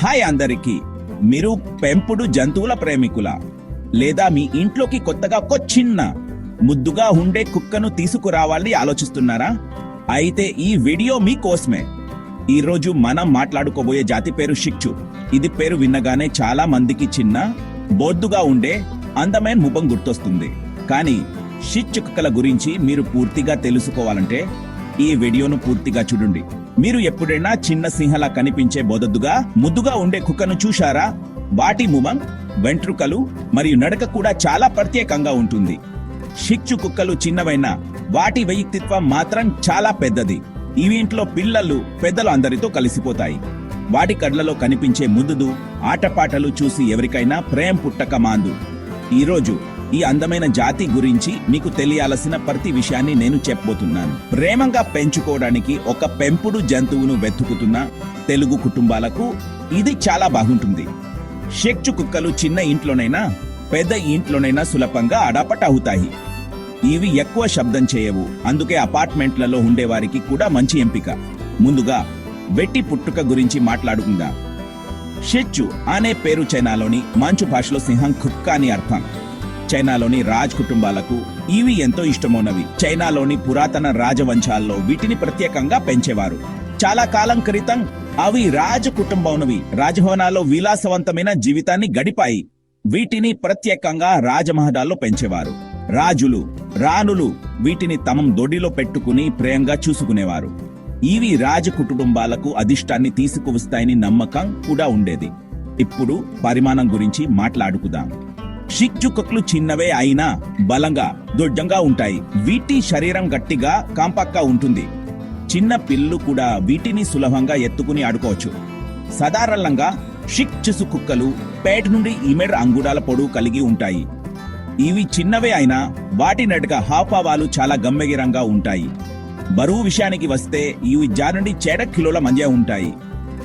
Hi అందరికీ. మీరు పెంపుడు జంతువుల ప్రేమికుల? లేదా మీ ఇంట్లోకి కొత్తగా ఒక చిన్న ముద్దుగా ఉండే కుక్కను తీసుకురావాలని ఆలోచిస్తున్నారా? అయితే ఈ వీడియో మీ కోసమే. ఈరోజు మనం మాట్లాడుకోబోయే జాతి పేరు షిక్చు ఇది పేరు విన్నగానే చాలా మందికి చిన్న బొద్దుగా ఉండే అందమైన ముఖం గుర్తొస్తుంది. కానీ షిచ్చు కుక్కల గురించి మీరు పూర్తిగా తెలుసుకోవాలంటే ఈ వీడియోను పూర్తిగా చూడండి. మీరు ఎప్పుడైనా చిన్న సింహలా కనిపించే బోదద్దుగా ముద్దుగా ఉండే కుక్కను చూశారా? వాటి ముఖం వెంట్రుకలు మరియు నడక కూడా చాలా ప్రత్యేకంగా ఉంటుంది. షిక్చు కుక్కలు చిన్నవైన వాటి వ్యక్తిత్వం మాత్రం చాలా పెద్దది. ఈవెంట్లో ఇంట్లో పిల్లలు పెద్దలు అందరితో కలిసిపోతాయి. వాటి కళ్ళలో కనిపించే ముద్దుదు ఆటపాటలు చూసి ఎవరికైనా ప్రేమ పుట్టక మాందు. ఈరోజు ఈ అందమైన జాతి గురించి మీకు తెలియాల్సిన ప్రతి విషయాన్ని నేను చెప్పబోతున్నాను. ప్రేమంగా పెంచుకోవడానికి ఒక పెంపుడు జంతువును వెతుకుతున్న తెలుగు కుటుంబాలకు ఇది చాలా బాగుంటుంది. షెక్చు కుక్కలు చిన్న ఇంట్లోనైనా పెద్ద ఇంట్లోనైనా సులభంగా అడాపట్ అవుతాయి. ఇవి ఎక్కువ శబ్దం చేయవు. అందుకే అపార్ట్మెంట్లలో ఉండేవారికి కూడా మంచి ఎంపిక. ముందుగా వెట్టి పుట్టుక గురించి మాట్లాడుకుందాం. షెచ్చు అనే పేరు చైనాలోని మంచు భాషలో సింహం కుక్క అని అర్థం. చైనాలోని రాజ్ కుటుంబాలకు ఇవి ఎంతో ఇష్టమైనవి. చైనాలోని పురాతన రాజవంశాల్లో వీటిని ప్రత్యేకంగా పెంచేవారు. చాలా కాలం క్రితం అవి రాజ కుటుంబంవి రాజభవనాల్లో విలాసవంతమైన జీవితాన్ని గడిపాయి. వీటిని ప్రత్యేకంగా రాజమహడాల్లో పెంచేవారు. రాజులు రాణులు వీటిని తమం దొడిలో పెట్టుకుని ప్రేమగా చూసుకునేవారు. ఇవి రాజ కుటుంబాలకు అధిష్టాన్ని తీసుకువస్తాయని నమ్మకం కూడా ఉండేది. ఇప్పుడు పరిమాణం గురించి మాట్లాడుకుదాం. షిక్చుకట్లు చిన్నవే అయినా బలంగా దొడ్డంగా ఉంటాయి. వీటి శరీరం గట్టిగా కాంపాక్గా ఉంటుంది. చిన్న పిల్లు కూడా వీటిని సులభంగా ఎత్తుకుని ఆడుకోవచ్చు. సాధారణంగా షిక్చుసు కుక్కలు పేట నుండి ఇమెడ్ అంగుళాల పొడవు కలిగి ఉంటాయి. ఇవి చిన్నవే అయినా వాటి నటుక హాపావాలు చాలా గంభీరంగా ఉంటాయి. బరువు విషయానికి వస్తే ఇవి జానుండి చేడ కిలోల మధ్య ఉంటాయి.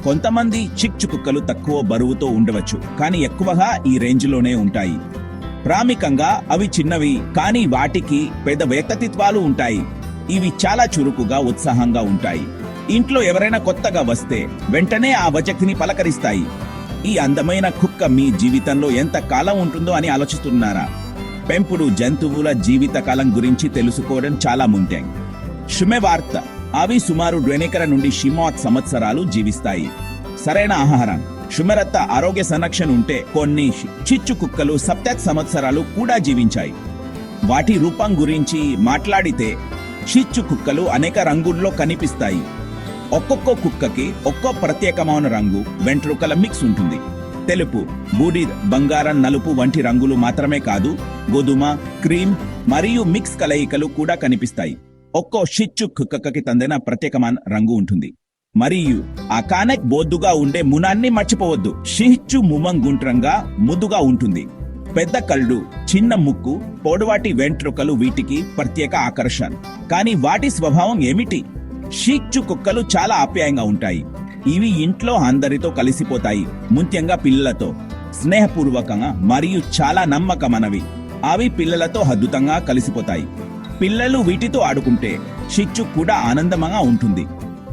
కొంతమంది చిక్చు కుక్కలు తక్కువ బరువుతో ఉండవచ్చు కానీ ఎక్కువగా ఈ రేంజ్లోనే ఉంటాయి. ప్రామికంగా అవి చిన్నవి కానీ వాటికి పెద్ద వ్యక్తిత్వాలు ఉంటాయి. ఇవి చాలా చురుకుగా ఉత్సాహంగా ఉంటాయి. ఇంట్లో ఎవరైనా కొత్తగా వస్తే వెంటనే ఆ వచక్తిని పలకరిస్తాయి. ఈ అందమైన కుక్క మీ జీవితంలో ఎంత కాలం ఉంటుందో అని ఆలోచిస్తున్నారా? పెంపుడు జంతువుల జీవిత కాలం గురించి తెలుసుకోవడం చాలా ముఖ్యం షుమె వార్త. అవి సుమారు డ్వెనికర నుండి షిమాత్ సంవత్సరాలు జీవిస్తాయి. సరైన ఆహారం షుమెరత్త ఆరోగ్య సంరక్షణ ఉంటే కొన్ని చిచ్చు కుక్కలు సప్తక్ సంవత్సరాలు కూడా జీవించాయి. వాటి రూపం గురించి మాట్లాడితే చిచ్చు కుక్కలు అనేక రంగుల్లో కనిపిస్తాయి. ఒక్కొక్క కుక్కకి ఒక్కో ప్రత్యేకమైన రంగు వెంట్రుకల మిక్స్ ఉంటుంది. తెలుపు బూడిద్ బంగారం నలుపు వంటి రంగులు మాత్రమే కాదు గోధుమ క్రీమ్ మరియు మిక్స్ కలయికలు కూడా కనిపిస్తాయి. ఒక్కో షిచ్చు కుక్కకి తందైన ప్రత్యేకమైన రంగు ఉంటుంది. మరియు ఆ కానెక్ బొద్దుగా ఉండే మునాన్ని మర్చిపోవద్దు. షిచ్చు ముమం గుండ్రంగా ముద్దుగా ఉంటుంది. పెద్ద కళ్ళు చిన్న ముక్కు పొడవాటి వెంట్రుకలు వీటికి ప్రత్యేక ఆకర్షణ. కానీ వాటి స్వభావం ఏమిటి? షీచ్చు కుక్కలు చాలా ఆప్యాయంగా ఉంటాయి. ఇవి ఇంట్లో అందరితో కలిసిపోతాయి ముఖ్యంగా పిల్లలతో. స్నేహపూర్వకంగా మరియు చాలా నమ్మకమనవి. అవి పిల్లలతో అద్భుతంగా కలిసిపోతాయి. పిల్లలు వీటితో ఆడుకుంటే షిచ్చు కూడా ఆనందంగా ఉంటుంది.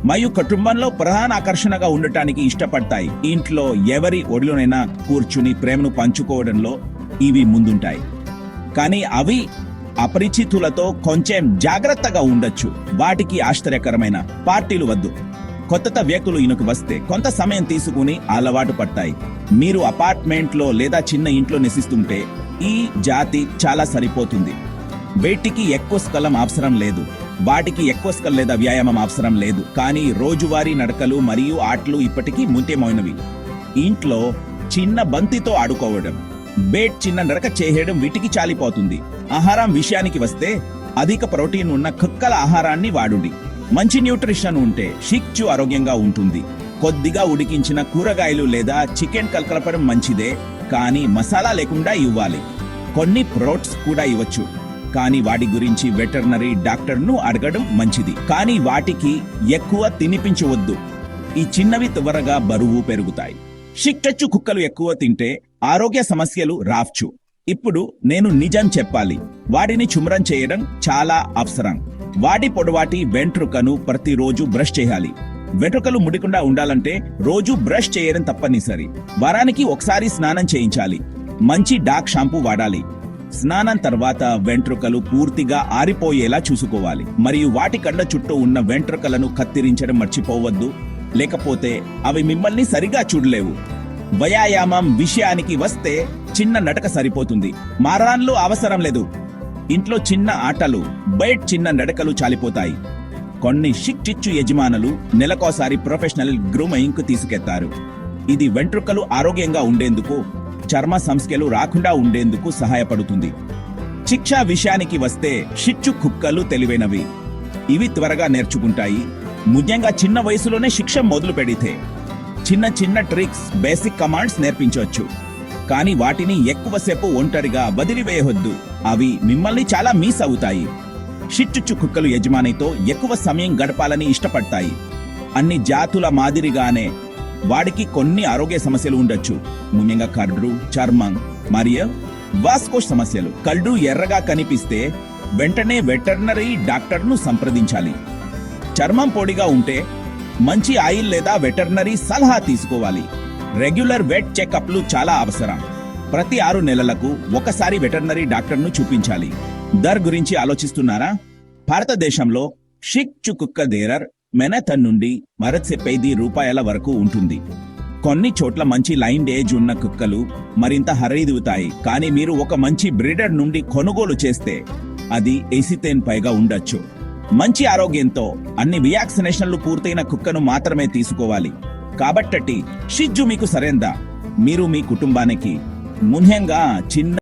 మరియు కుటుంబంలో ప్రధాన ఆకర్షణగా ఉండటానికి ఇష్టపడతాయి. ఇంట్లో ఎవరి ఒడిలోనైనా కూర్చుని ప్రేమను పంచుకోవడంలో ఇవి ముందుంటాయి. కానీ అవి అపరిచితులతో కొంచెం జాగ్రత్తగా ఉండొచ్చు. వాటికి ఆశ్చర్యకరమైన పార్టీలు వద్దు. కొత్త వ్యక్తులు ఇనుకు వస్తే కొంత సమయం తీసుకుని అలవాటు పడతాయి. మీరు అపార్ట్మెంట్లో లేదా చిన్న ఇంట్లో నివసిస్తుంటే ఈ జాతి చాలా సరిపోతుంది. వేటికి ఎక్కువ స్కలం అవసరం లేదు. వాటికి ఎక్కువ స్కల్ లేదా వ్యాయామం అవసరం లేదు. కానీ రోజువారీ నడకలు మరియు ఆటలు ఇప్పటికీ ముఖ్యమైనవి. ఇంట్లో చిన్న బంతితో ఆడుకోవడం బేట్ చిన్న నడక చేయడం వీటికి చాలిపోతుంది. ఆహారం విషయానికి వస్తే అధిక ప్రోటీన్ ఉన్న కుక్కల ఆహారాన్ని వాడుడి. మంచి న్యూట్రిషన్ ఉంటే షిక్చు ఆరోగ్యంగా ఉంటుంది. కొద్దిగా ఉడికించిన కూరగాయలు లేదా చికెన్ కలకలపడం మంచిదే. కానీ మసాలా లేకుండా ఇవ్వాలి. కొన్ని ప్రోట్స్ కూడా ఇవ్వచ్చు. కానీ వాటి గురించి వెటర్నరీ డాక్టర్ను అడగడం మంచిది. కానీ వాటికి ఎక్కువ తినిపించవద్దు. ఈ చిన్నవి త్వరగా బరువు పెరుగుతాయి. షిక్టచ్చు కుక్కలు ఎక్కువ తింటే ఆరోగ్య సమస్యలు రావచ్చు. ఇప్పుడు నేను నిజం చెప్పాలి. వాటిని చుమరం చేయడం చాలా అవసరం. వాటి పొడవాటి వెంట్రుకను ప్రతిరోజు బ్రష్ చేయాలి. వెంట్రుకలు ముడికుండా ఉండాలంటే రోజు బ్రష్ చేయడం తప్పనిసరి. వారానికి ఒకసారి స్నానం చేయించాలి. మంచి డాక్ షాంపూ వాడాలి. స్నానం తర్వాత వెంట్రుకలు పూర్తిగా ఆరిపోయేలా చూసుకోవాలి. మరియు వాటి కండ చుట్టూ ఉన్న వెంట్రుకలను కత్తిరించడం మర్చిపోవద్దు. లేకపోతే అవి మిమ్మల్ని సరిగా చూడలేవు. వ్యాయామం విషయానికి వస్తే చిన్న నడక సరిపోతుంది. మారాన్లు అవసరం లేదు. ఇంట్లో చిన్న ఆటలు బయట చిన్న నడకలు చాలిపోతాయి. కొన్ని షిక్ చిచ్చు యజమానులు నెలకోసారి ప్రొఫెషనల్ గ్రూమయింగ్కు ఇది వెంట్రుకలు ఆరోగ్యంగా ఉండేందుకు చర్మ సంస్కలు రాకుండా ఉండేందుకు సహాయపడుతుంది. శిక్ష విషయానికి వస్తే షిచ్చు కుక్కలు తెలివైనవి. ఇవి త్వరగా నేర్చుకుంటాయి. ముఖ్యంగా చిన్న వయసులోనే శిక్ష మొదలు పెడితే. చిన్న చిన్న ట్రిక్స్ బేసిక్ కమాండ్స్ నేర్పించవచ్చు. కానీ వాటిని ఎక్కువసేపు ఒంటరిగా వదిలివేయవద్దు అవి మిమ్మల్ని చాలా మిస్ అవుతాయి. షిచ్చుచ్చు కుక్కలు యజమానితో ఎక్కువ సమయం గడపాలని ఇష్టపడతాయి. అన్ని జాతుల మాదిరిగానే వాడికి కొన్ని ఆరోగ్య సమస్యలు ఉండొచ్చు. ముఖ్యంగా కర్డ్రు చర్మం మరియు వాస్కోష్ సమస్యలు. కళ్ళు ఎర్రగా కనిపిస్తే వెంటనే వెటర్నరీ డాక్టర్ను సంప్రదించాలి. చర్మం పొడిగా ఉంటే మంచి ఆయిల్ లేదా వెటర్నరీ సలహా తీసుకోవాలి. రెగ్యులర్ వెట్ చెకప్లు చాలా అవసరం. ప్రతి ఆరు నెలలకు ఒకసారి వెటర్నరీ డాక్టర్ను చూపించాలి. దర్ గురించి ఆలోచిస్తున్నారా? భారతదేశంలో షిక్ చుకుక్క దేరర్ మెనథన్ నుండి మరత్సెప్పైది రూపాయల వరకు ఉంటుంది. కొన్ని చోట్ల మంచి లైన్ ఏజ్ ఉన్న కుక్కలు మరింత ఖరీదుతాయి కానీ మీరు ఒక మంచి బ్రీడర్ నుండి కొనుగోలు చేస్తే అది ఎసితేన్ పైగా ఉండొచ్చు. మంచి ఆరోగ్యంతో అన్ని వ్యాక్సినేషన్లు పూర్తయిన కుక్కను మాత్రమే తీసుకోవాలి. కాబట్టటి షిజ్జు మీకు సరైందా? మీరు మీ కుటుంబానికి ముఖ్యంగా చిన్న